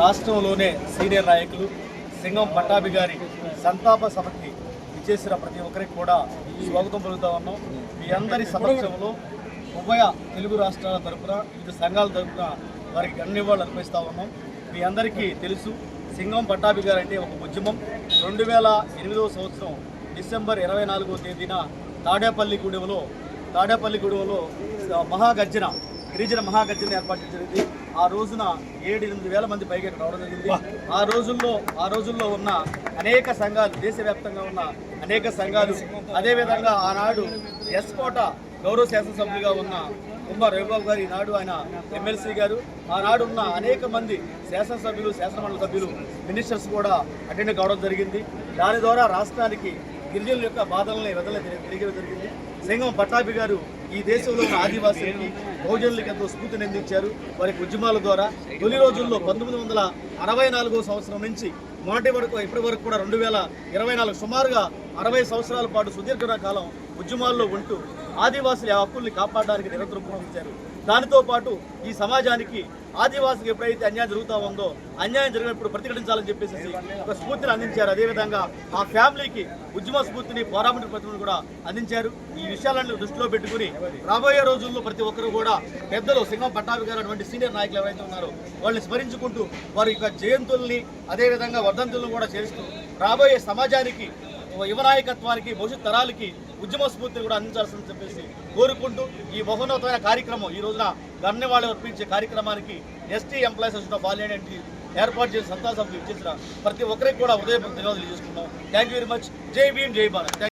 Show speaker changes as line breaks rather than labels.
రాష్ట్రంలోనే సీనియర్ నాయకులు సింగం పట్టాభి గారి సంతాప సభకి ఇచ్చేసిన ప్రతి ఒక్కరికి కూడా స్వాగతం పలుకుతా ఉన్నాం. మీ అందరి సమక్షంలో ఉభయ తెలుగు రాష్ట్రాల తరఫున వివిధ సంఘాల తరపున వారికి అన్ని వాళ్ళు అర్పిస్తూ ఉన్నాం. మీ అందరికీ తెలుసు సింగం పట్టాభి గారు అంటే ఒక ఉద్యమం. రెండు వేల ఎనిమిదవ సంవత్సరం డిసెంబర్ ఇరవై నాలుగో తేదీన తాడేపల్లి గూడెంలో తాడేపల్లి గూడెంలో మహాగర్జన గిరిజన మహాగర్జన ఏర్పాటు జరిగింది. ఆ రోజున ఏడు ఎనిమిది వేల మంది పైగా ఇక్కడ రావడం జరిగింది. ఆ రోజుల్లో ఆ రోజుల్లో ఉన్న అనేక సంఘాలు దేశవ్యాప్తంగా ఉన్న అనేక సంఘాలు అదేవిధంగా ఆనాడు ఎస్కోట గౌరవ శాసనసభ్యులుగా ఉన్న కుంభ రవిబాబు గారు ఈనాడు ఆయన ఎమ్మెల్సీ గారు. ఆనాడు ఉన్న అనేక మంది శాసనసభ్యులు శాసనమండలి సభ్యులు మినిస్టర్స్ కూడా అటెండ్ కావడం జరిగింది. దాని ద్వారా రాష్ట్రానికి గిరిజనుల యొక్క బాధల్ని వెదల తెలియడం జరిగింది. సింగం పట్టాభి గారు ఈ దేశంలో ఉన్న ఆదివాసులకి బహుజనులకు ఎంతో స్ఫూర్తిని అందించారు. వారి ఉద్యమాల ద్వారా తొలి రోజుల్లో పంతొమ్మిది వందల అరవై నాలుగో సంవత్సరం నుంచి మొదటి వరకు ఇప్పటి వరకు కూడా రెండు వేల ఇరవై నాలుగు సుమారుగా అరవై సంవత్సరాల పాటు సుదీర్ఘ కాలం ఉద్యమాల్లో ఉంటూ ఆదివాసుల హక్కుల్ని కాపాడడానికి నిరంతరం ప్రయత్నించారు. దానితో పాటు ఈ సమాజానికి ఆదివాసులకు ఎప్పుడైతే అన్యాయం జరుగుతా ఉందో అన్యాయం జరిగినప్పుడు ప్రతిఘటించాలని చెప్పేసి ఒక స్ఫూర్తిని అందించారు. అదేవిధంగా ఆ ఫ్యామిలీకి ఉద్యమ స్ఫూర్తిని పోరాట ప్రతిభను కూడా అందించారు. ఈ విషయాలను దృష్టిలో పెట్టుకుని రాబోయే రోజుల్లో ప్రతి ఒక్కరు కూడా పెద్దలు సింహం పట్టాభి గారు అటువంటి సీనియర్ నాయకులు ఎవరైతే ఉన్నారో వాళ్ళని స్మరించుకుంటూ వారి యొక్క జయంతుల్ని అదేవిధంగా వర్ధంతులను కూడా చేస్తూ రాబోయే సమాజానికి యువ నాయకత్వానికి భవిష్యత్ తరాలకి ఉద్యమ స్ఫూర్తిని కూడా అందించాల్సిందని చెప్పేసి కోరుకుంటూ ఈ బహున్నతమైన కార్యక్రమం ఈ రోజున గణ్యవాళ్ళు అర్పించే కార్యక్రమానికి ST employees association of all India ఏర్పాటు చేసిన సంతాసం ఇచ్చేసిన ప్రతి ఒక్కరికి కూడా హృదయపూర్వక ధన్యవాదాలు చేసుకున్నాం థ్యాంక్ యూ వెరీ మచ్ జై భీమ్ జై భారత్